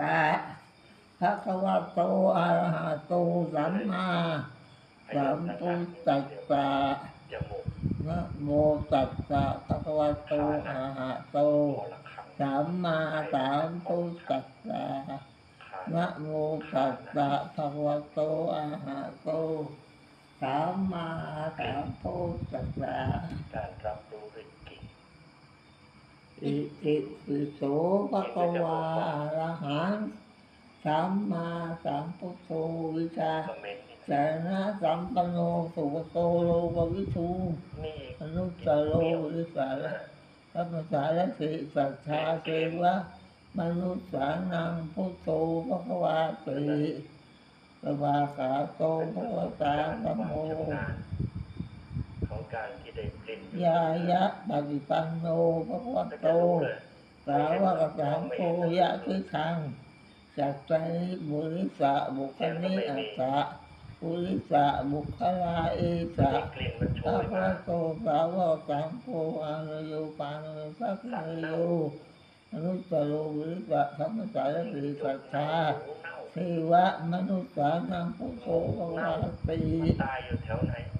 ตะภะคะวะโตอะระหะโตสัมมาสัมพุทธัสสะจมูกนะโมตัสสะภะคะวะโตอะระหะโตคอละครังสัมมาสัมพุทธัสสะขานะโมตัสสะภะคะวะโตอะระหะโตสัมมาสัมพุทธัสสะ การรับรู้ด้วยกลิ่น อิติปิโสภะคะวะอะระหังสัมมาสัมพุทโธวิชาเมนต์นี่สารณะสัมปันโนสุขโตโลกวิทูอนุตตรโลวิสารสัมปสารสิสัทธาเทวะมนุษย์สานังพุทโธภะคะวาติสวาขาโตภะคะวตาธัมโม ของการที่ได้กลิ่น ยายะปฏิปันโนภะคะวะก็โตสาวกสังโฆยะทิทังจักใจบุริสะบุคคลิอัสสะบุริสะบุคลาเอสะพระพุมาทโตสาวกสังโฆอานุโยปานุสักเนโยอนุตตโรวิริสะธรรมสารสีสัทธาเทวะมนุษย์สานังพุทโธวาติตายอยู่แถวไหน